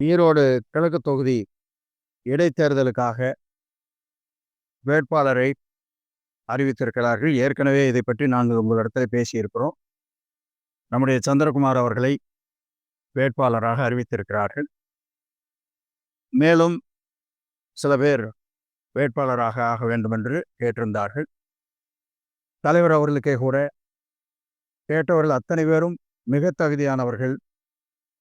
ஈரோடு கிழக்கு தொகுதி இடைத்தேர்தலுக்காக வேட்பாளரை அறிவித்திருக்கிறார்கள். ஏற்கனவே இதை பற்றி நாங்கள் உங்களிடத்தில் பேசியிருக்கிறோம். நம்முடைய சந்திரகுமார் அவர்களை வேட்பாளராக அறிவித்திருக்கிறார்கள். மேலும் சில பேர் வேட்பாளராக ஆக வேண்டும் என்று கேட்டிருந்தார்கள். தலைவர் அவர்களுக்கே கூட கேட்டவர்கள் அத்தனை பேரும் மிக தகுதியானவர்கள்.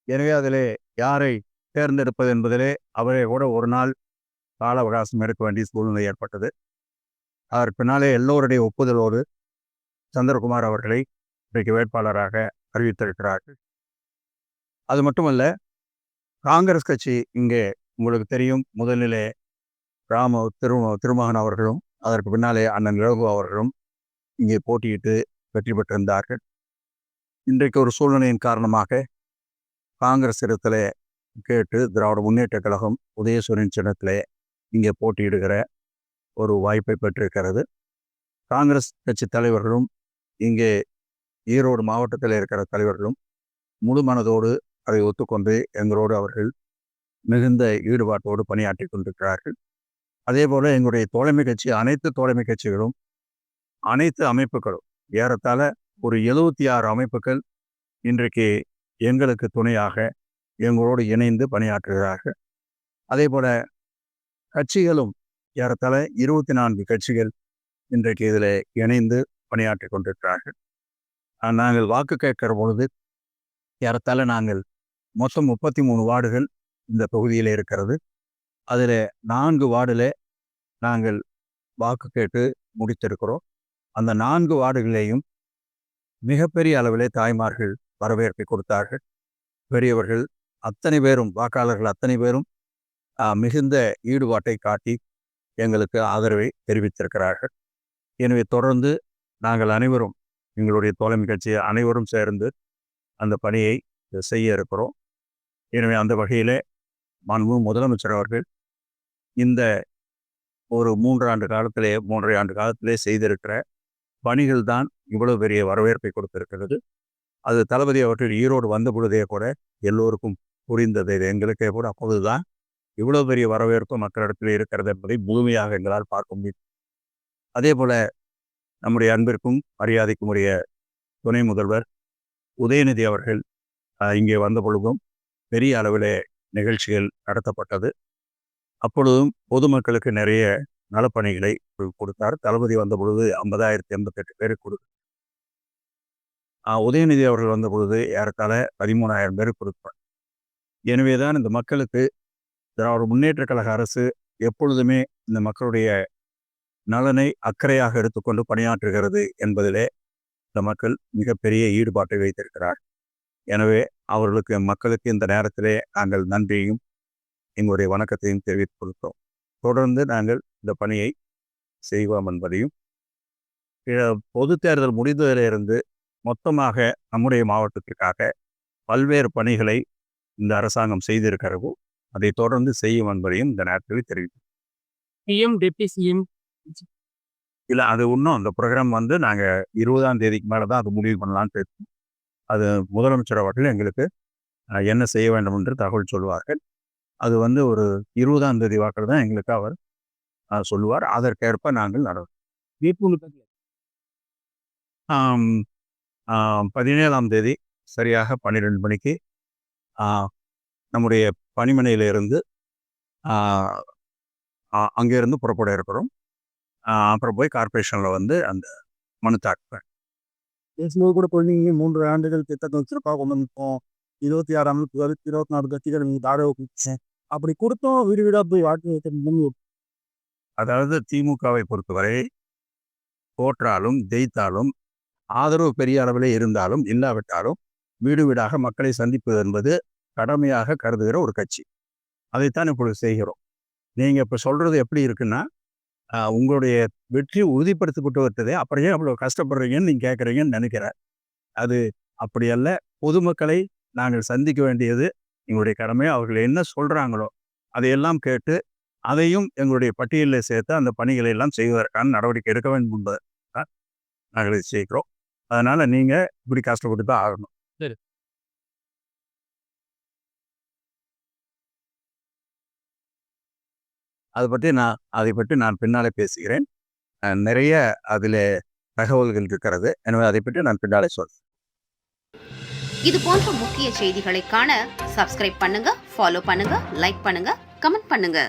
எனவே அதிலே யாரை தேர்ந்தெடுப்பது என்பதிலே அவரே கூட ஒரு நாள் கால அவகாசம் எடுக்க வேண்டிய சூழ்நிலை ஏற்பட்டது. அதற்கு பின்னாலே எல்லோருடைய ஒப்புதலோடு சந்திரகுமார் அவர்களை இன்றைக்கு வேட்பாளராக அறிவித்திருக்கிறார்கள் அது மட்டுமல்ல காங்கிரஸ் கட்சி இங்கே உங்களுக்கு தெரியும் முதலிலே ராம திரு திருமகன் அவர்களும் அதற்கு பின்னாலே அண்ணன் இளகு அவர்களும் இங்கே போட்டியிட்டு வெற்றி பெற்றிருந்தார்கள். இன்றைக்கு ஒரு சூழ்நிலையின் காரணமாக காங்கிரஸ் இடத்திலே கேட்டு திராவிட முன்னேற்ற கழகம் உதயசூரியன் சின்னத்திலே இங்கே போட்டியிடுகிற ஒரு வாய்ப்பை பெற்றிருக்கிறது. காங்கிரஸ் கட்சி தலைவர்களும் இங்கே ஈரோடு மாவட்டத்தில் இருக்கிற தலைவர்களும் முழு மனதோடு அதை ஒத்துக்கொண்டு எங்களோடு அவர்கள் மிகுந்த ஈடுபாட்டோடு பணியாற்றி கொண்டிருக்கிறார்கள். அதே போல் எங்களுடைய தோழமை கட்சி அனைத்து தோழமை கட்சிகளும் அனைத்து அமைப்புகளும் ஏறத்தாழ ஒரு எழுபத்தி ஆறு அமைப்புகள் இன்றைக்கு எங்களுக்கு துணையாக எங்களோடு இணைந்து பணியாற்றுகிறார்கள். அதே போல கட்சிகளும் ஏறத்தாழ இருபத்தி நான்கு கட்சிகள் இன்றைக்கு இதில் இணைந்து பணியாற்றி கொண்டிருக்கிறார்கள். நாங்கள் வாக்கு கேட்கிற பொழுது ஏறத்தாழ நாங்கள் மொத்தம் முப்பத்தி மூணு வார்டுகள் இந்த தொகுதியில் இருக்கிறது. அதில் நான்கு வார்டில் நாங்கள் வாக்கு கேட்டு முடித்திருக்கிறோம். அந்த நான்கு வார்டுகளையும் மிகப்பெரிய அளவிலே தாய்மார்கள் வரவேற்பை கொடுத்தார்கள். பெரியவர்கள் அத்தனை பேரும் வாக்காளர்கள் அத்தனை பேரும் மிகுந்த ஈடுபாட்டை காட்டி எங்களுக்கு ஆதரவை தெரிவித்திருக்கிறார்கள். எனவே தொடர்ந்து நாங்கள் அனைவரும் எங்களுடைய தோழமை கட்சி அனைவரும் சேர்ந்து அந்த பணியை செய்ய இருக்கிறோம். எனவே அந்த வகையிலே மாண்பு முதலமைச்சர் அவர்கள் இந்த ஒரு மூன்றாண்டு காலத்திலே மூன்றரை ஆண்டு காலத்திலே செய்திருக்கிற பணிகள் தான் இவ்வளவு பெரிய வரவேற்பை கொடுத்திருக்கிறது. அது தளபதி அவர்கள் ஈரோடு வந்த பொழுதே கூட எல்லோருக்கும் புரிந்தது. இது எங்களுக்கே கூட அப்போதுதான் இவ்வளோ பெரிய வரவேற்பு மக்களிடத்தில் இருக்கிறது என்பதை முழுமையாக எங்களால் பார்க்க முடியும். அதே போல நம்முடைய அன்பிற்கும் மரியாதைக்கும் உரிய துணை முதல்வர் உதயநிதி அவர்கள் இங்கே வந்த பொழுதும் பெரிய அளவிலே நிகழ்ச்சிகள் நடத்தப்பட்டது. அப்பொழுதும் பொதுமக்களுக்கு நிறைய நலப்பணிகளை கொடுத்தார். தளபதி வந்த பொழுது ஐம்பதாயிரத்தி எண்பத்தெட்டு பேருக்கு கொடு உதயநிதி அவர்கள் வந்த பொழுது ஏறத்தாழ பதிமூணாயிரம் பேர் கொடுப்பார் எனவே தான் இந்த மக்களுக்கு திராவிட முன்னேற்ற கழக அரசு எப்பொழுதுமே இந்த மக்களுடைய நலனை அக்கறையாக எடுத்துக்கொண்டு பணியாற்றுகிறது என்பதிலே இந்த மக்கள் மிகப்பெரிய ஈடுபாட்டை வைத்திருக்கிறார் எனவே அவர்களுக்கு மக்களுக்கு இந்த நேரத்திலே நாங்கள் நன்றியையும் எங்களுடைய வணக்கத்தையும் தெரிவித்துக் கொடுத்தோம் தொடர்ந்து நாங்கள் இந்த பணியை செய்வோம் என்பதையும் பொது பொதுத் தேர்தல் முடிந்ததிலிருந்து மொத்தமாக நம்முடைய மாவட்டத்திற்காக பல்வேறு பணிகளை இந்த அரசாங்கம் செய்திருக்கிறதோ. அதை தொடர்ந்து செய்யும் என்பதையும் இந்த நேரத்தில் தெரிவித்தோம் சிஎம் டெப்டி சிஎம்? இல்லை அது இன்னும் அந்த ப்ரோக்ராம் வந்து நாங்கள் இருபதாம் தேதிக்கு மேலே தான் அது முடிவு பண்ணலான்னு பேசுவோம் அது முதலமைச்சர் அவர்கள் எங்களுக்கு என்ன செய்ய வேண்டும் என்று தகவல் சொல்வார்கள். அது வந்து ஒரு இருபதாம் தேதி வாக்கில் தான் எங்களுக்கு அவர் சொல்லுவார். அதற்கேற்ப நாங்கள் நடவோம் பதினேழாம் தேதி சரியாக பன்னிரெண்டு மணிக்கு நம்முடைய ஆ, அங்கேருந்து புறப்பட இருக்கிறோம். அப்புறம் போய் கார்ப்பரேஷனில் வந்து அந்த மனு தாக்குவேன் பேசும்போது கூட குழந்தைங்க மூன்று ஆண்டுகள் திட்டத்தை சிறப்பாக கொண்டு வந்துட்டோம் இருபத்தி ஆறாம் இருபத்தி இருபத்தி நாலு கட்சிகள் நீங்கள் ஆதரவு கொடுத்தேன் அப்படி கொடுத்தோம் வீடு வீடாக போய் வாக்கு வைக்கணும் அதாவது திமுகவை பொறுத்தவரை தோற்றாலும் ஜெயித்தாலும் ஆதரவு பெரிய அளவில் இருந்தாலும் இல்லாவிட்டாலும் வீடு வீடாக மக்களை சந்திப்பது என்பது கடமையாக கருதுகிற ஒரு கட்சி. அதைத்தான் இப்பொழுது செய்கிறோம். நீங்கள் இப்போ சொல்கிறது எப்படி இருக்குன்னா உங்களுடைய வெற்றி உறுதிப்படுத்தப்பட்டு வருத்ததே அப்புறம் ஏன் அவ்வளோ கஷ்டப்படுறீங்கன்னு நீங்கள் கேட்குறீங்கன்னு நினைக்கிறேன் அது அப்படி அல்ல பொதுமக்களை நாங்கள் சந்திக்க வேண்டியது எங்களுடைய கடமை. அவர்கள் என்ன சொல்கிறாங்களோ அதையெல்லாம் கேட்டு அதையும் எங்களுடைய பட்டியலில் சேர்த்து அந்த பணிகளை எல்லாம் செய்வதற்கான நடவடிக்கை எடுக்க வேண்டும் என்பதை தான் நாங்கள் செய்கிறோம். அதனால் நீங்கள் இப்படி கஷ்டப்பட்டு தான் ஆகணும். சரி. அதை பற்றி நான் அதை பற்றி நான் பின்னாலே பேசுகிறேன். நிறைய அதில் தகவல்கள் இருக்கிறது. எனவே அதை பற்றி நான் பின்னாலே சொல்றேன். இது போன்ற முக்கிய செய்திகளை காண சப்ஸ்கிரைப் பண்ணுங்க ஃபாலோ பண்ணுங்க லைக் பண்ணுங்க கமெண்ட் பண்ணுங்க.